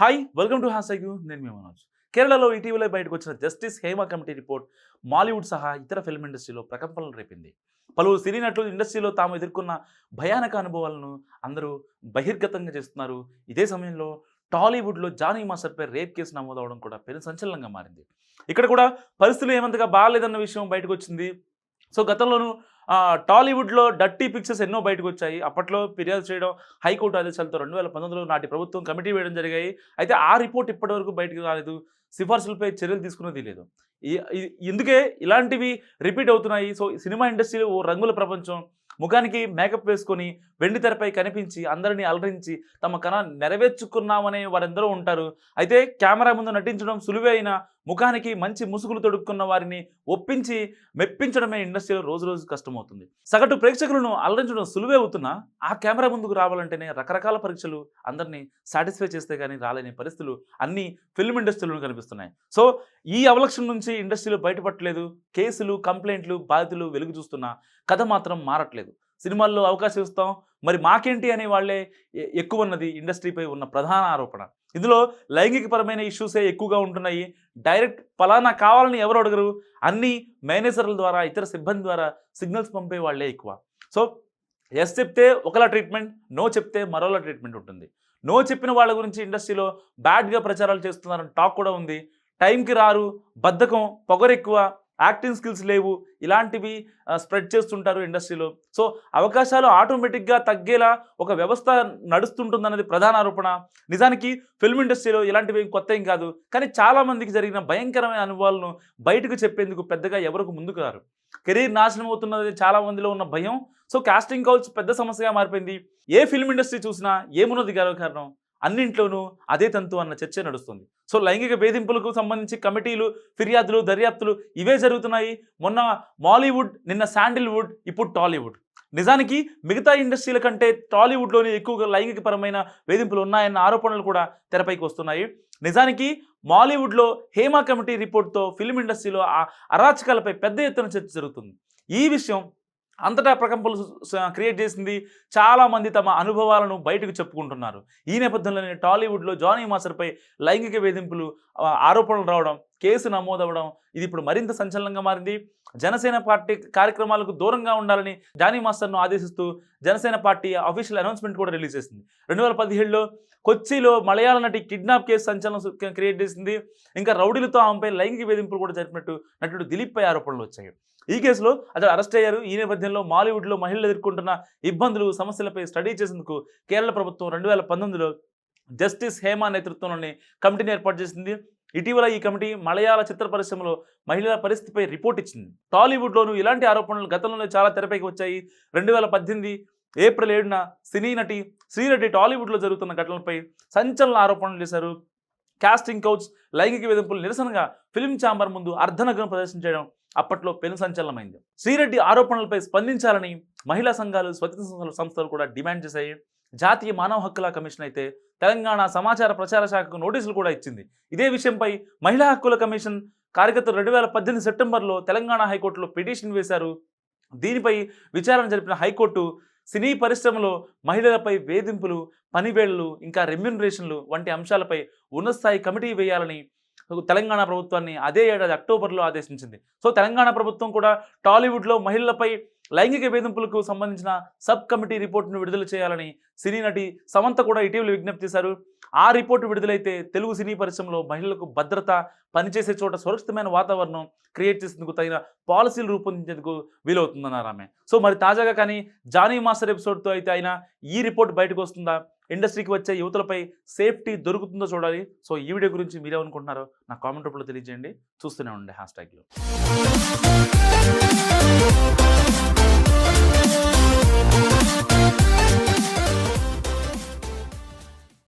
Hi welcome to hash నేను మీ మనోజ్. కేరళలో ఇటీవల బయటకు వచ్చిన justice Hema committee report Mollywood సహా ఇతర ఫిల్మ్ ఇండస్ట్రీలో ప్రకంపనలు రేపింది. పలువురు సినీ నటులు ఇండస్ట్రీలో తాము ఎదుర్కొన్న భయానక అనుభవాలను అందరూ బహిర్గతంగా చేస్తున్నారు. ఇదే సమయంలో టాలీవుడ్లో జానీ మాస్టర్పై రేప్ కేసు నమోదవడం కూడా పెను సంచలనంగా మారింది. ఇక్కడ కూడా పరిస్థితులు ఏమంతగా బాగాలేదన్న విషయం బయటకు వచ్చింది సో గతంలోనూ టాలీవుడ్లో డర్టీ పిక్చర్స్ ఎన్నో బయటకు వచ్చాయి అప్పట్లో ఫిర్యాదు చేయడం హైకోర్టు ఆదేశాలతో రెండు వేల పంతొమ్మిదిలో నాటి ప్రభుత్వం కమిటీ వేయడం జరిగాయి. అయితే ఆ రిపోర్ట్ ఇప్పటివరకు బయటకు రాలేదు. సిఫార్సులపై చర్యలు తీసుకున్నది లేదు. ఎందుకే ఇందుకే ఇలాంటివి రిపీట్ అవుతున్నాయి? సో సినిమా ఇండస్ట్రీలో ఓ రంగుల ప్రపంచం ముఖానికి మేకప్ వేసుకొని వెండి తెరపై కనిపించి అందరినీ అలరించి తమ కణ నెరవేర్చుకున్నామనే వారెందరూ ఉంటారు. అయితే కెమెరా ముందు నటించడం సులువే అయినా ముఖానికి మంచి ముసుగులు తొడుక్కున్న వారిని ఒప్పించి మెప్పించడమే ఇండస్ట్రీలో రోజు రోజు కష్టమవుతుంది. సగటు ప్రేక్షకులను అలరించడం సులువే అవుతున్నా ఆ కెమెరా ముందుకు రావాలంటేనే రకరకాల పరీక్షలు అందరినీ సాటిస్ఫై చేస్తే కానీ రాలేని పరిస్థితులు అన్ని ఫిల్మ్ ఇండస్ట్రీలో కనిపిస్తున్నాయి. సో ఈ అవలక్షణం నుంచి ఇండస్ట్రీలో బయటపడలేదు కేసులు కంప్లైంట్లు బాధితులు వెలుగు చూస్తున్నా కథ మాత్రం మారట్లేదు. సినిమాల్లో అవకాశం ఇస్తాం. మరి మాకేంటి అనే వాళ్ళే ఎ- ఎక్కువ ఉన్నది ఇండస్ట్రీపై ఉన్న ప్రధాన ఆరోపణ. ఇందులో లైంగికపరమైన ఇష్యూసే ఎక్కువగా ఉంటున్నాయి. డైరెక్ట్ ఫలానా కావాలని ఎవరు అడగరు. అన్ని మేనేజర్ల ద్వారా ఇతర సిబ్బంది ద్వారా సిగ్నల్స్ పంపే వాళ్ళే ఎక్కువ. సో ఎస్ చెప్తే ఒకలా ట్రీట్మెంట్ నో చెప్తే మరోలా ట్రీట్మెంట్ ఉంటుంది. నో చెప్పిన వాళ్ళ గురించి ఇండస్ట్రీలో బ్యాడ్గా ప్రచారాలు చేస్తున్నారని టాక్ కూడా ఉంది. టైంకి రారు బద్ధకం పొగరెక్కువ యాక్టింగ్ స్కిల్స్ లేవు ఇలాంటివి స్ప్రెడ్ చేస్తుంటారు ఇండస్ట్రీలో. సో అవకాశాలు ఆటోమేటిక్గా తగ్గేలా ఒక వ్యవస్థ నడుస్తుంటుందన్నది ప్రధాన ఆరోపణ. నిజానికి ఫిల్మ్ ఇండస్ట్రీలో ఇలాంటివి కొత్త ఏం కాదు. కానీ చాలామందికి జరిగిన భయంకరమైన అనుభవాలను బయటకు చెప్పేందుకు పెద్దగా ఎవరికి ముందుకు రారు. కెరీర్ నాశనం అవుతున్నది చాలా మందిలో ఉన్న భయం. సో కాస్టింగ్ కౌల్స్ పెద్ద సమస్యగా మారిపోయింది. ఏ ఫిల్మ్ ఇండస్ట్రీ చూసినా ఏమున్నది కారణం అన్నింట్లోనూ అదే తంతు అన్న చర్చ నడుస్తుంది. సో లైంగిక వేధింపులకు సంబంధించి కమిటీలు ఫిర్యాదులు దర్యాప్తులు ఇవే జరుగుతున్నాయి. మొన్న మాలీవుడ్ నిన్న శాండిల్వుడ్ ఇప్పుడు టాలీవుడ్. నిజానికి మిగతా ఇండస్ట్రీల కంటే టాలీవుడ్లోనే ఎక్కువగా లైంగికపరమైన వేధింపులు ఉన్నాయన్న ఆరోపణలు కూడా తెరపైకి వస్తున్నాయి. నిజానికి మాలీవుడ్లో హేమా కమిటీ రిపోర్ట్తో ఫిల్మ్ ఇండస్ట్రీలో ఆ అరాచకాలపై పెద్ద ఎత్తున చర్చ జరుగుతుంది. ఈ విషయం అంతటా ప్రకంపనలు క్రియేట్ చేసింది చాలామంది తమ అనుభవాలను బయటకు చెప్పుకుంటున్నారు. ఈ నేపథ్యంలోనే టాలీవుడ్లో జానీ మాస్టర్పై లైంగిక వేధింపులు ఆరోపణలు రావడం కేసు నమోదవడం ఇది ఇప్పుడు మరింత సంచలనంగా మారింది. జనసేన పార్టీ కార్యక్రమాలకు దూరంగా ఉండాలని జానీ మాస్టర్ను ఆదేశిస్తూ జనసేన పార్టీ అఫీషియల్ అనౌన్స్మెంట్ కూడా రిలీజ్ చేసింది. రెండు వేల పదిహేడులో కొచ్చిలో మలయాళ నటి కిడ్నాప్ కేసు సంచలనం క్రియేట్ చేసింది. ఇంకా రౌడీలతో ఆమెపై లైంగిక వేధింపులు కూడా జరిపినట్టు నటుడు దిలీప్పై ఆరోపణలు వచ్చాయి. ఈ కేసులో అతడు అరెస్ట్ అయ్యారు. ఈ నేపథ్యంలో మాలీవుడ్లో మహిళలు ఎదుర్కొంటున్న ఇబ్బందులు సమస్యలపై స్టడీ చేసేందుకు కేరళ ప్రభుత్వం రెండు వేల పంతొమ్మిదిలో జస్టిస్ హేమా నేతృత్వంలోని కమిటీని ఏర్పాటు చేసింది. ఇటీవల ఈ కమిటీ మలయాళ చిత్ర పరిశ్రమలో మహిళల పరిస్థితిపై రిపోర్ట్ ఇచ్చింది. టాలీవుడ్లోనూ ఇలాంటి ఆరోపణలు గతంలోనే చాలా తెరపైకి వచ్చాయి. రెండు వేల పద్దెనిమిది ఏప్రిల్ ఏడున సినీ నటి శ్రీరెడ్డి టాలీవుడ్లో జరుగుతున్న ఘటనలపై సంచలన ఆరోపణలు చేశారు. కాస్టింగ్ కౌచ్ లైంగిక వేధింపులు నిరసనగా ఫిల్మ్ ఛాంబర్ ముందు అర్ధనగ్నం ప్రదర్శించడం అప్పట్లో పెను సంచలనమైంది. శ్రీరెడ్డి ఆరోపణలపై స్పందించాలని మహిళా సంఘాలు స్వతంత్ర సంస్థలు- సంస్థలు కూడా డిమాండ్ చేశాయి. జాతీయ మానవ హక్కుల కమిషన్ అయితే తెలంగాణ సమాచార ప్రచార శాఖకు నోటీసులు కూడా ఇచ్చింది. ఇదే విషయంపై మహిళా హక్కుల కమిషన్ కార్యకర్తలు రెండు వేల పద్దెనిమిది సెప్టెంబర్లో తెలంగాణ హైకోర్టులో పిటిషన్ వేశారు. దీనిపై విచారణ జరిపిన హైకోర్టు సినీ పరిశ్రమలో మహిళలపై వేధింపులు పనివేళ్ళు ఇంకా రెమ్యూనరేషన్లు వంటి అంశాలపై ఉన్నతస్థాయి కమిటీ వేయాలని తెలంగాణ ప్రభుత్వాన్ని అదే ఏడాది అక్టోబర్లో ఆదేశించింది. సో తెలంగాణ ప్రభుత్వం కూడా టాలీవుడ్లో మహిళలపై లైంగిక వేధింపులకు సంబంధించిన సబ్ కమిటీ రిపోర్టును విడుదల చేయాలని సినీ నటి సమంత కూడా ఇటీవల విజ్ఞప్తి చేశారు. ఆ రిపోర్టు విడుదలైతే తెలుగు సినీ పరిశ్రమలో మహిళలకు భద్రత పనిచేసే చోట సురక్షితమైన వాతావరణం క్రియేట్ చేసేందుకు తగిన పాలసీలు రూపొందించేందుకు వీలవుతుందన్నారు ఆమె. సో మరి తాజాగా కానీ జానీ మాస్టర్ ఎపిసోడ్తో అయితే అయినా ఈ రిపోర్ట్ బయటకు వస్తుందా? ఇండస్ట్రీకి వచ్చే యువతలపై సేఫ్టీ దొరుకుతుందో చూడాలి. సో ఈ వీడియో గురించి మీరేమనుకుంటున్నారో నా కామెంట్ రూపంలో తెలియజేయండి. చూస్తూనే ఉండే హ్యాష్ ట్యాగ్లో.